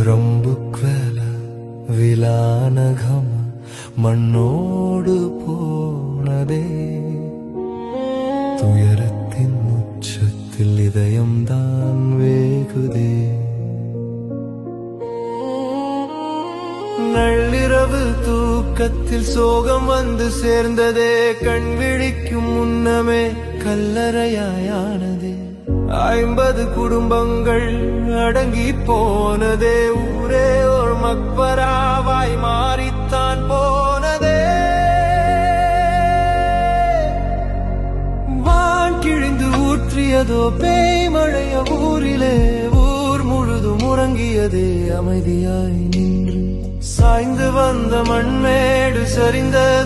റൊമ്പുക്വല വിലാനഘമ മണ്ണോട് പോണതേ തുയരത്തിൻ ഉച്ചത്തിൽ ഇതയം താൻ വേ வேகுதே நள்ளிரவு தூக்கத்தில் சோகம் வந்து சேர்ந்ததே கண் விழிக்கும் முன்னமே கல்லறையாயானதே. ஐம்பது குடும்பங்கள் அடங்கி போனதே ஊரே ஒரு மக்பராவாய் மாறித்தான் போனதே. வான் கிழிந்து ஊற்றியதோ பேய் மழைய ஊர் முழுதும் அமைதியாய் நின்று. சாய்ந்து வந்த மண்மேடு சரிந்த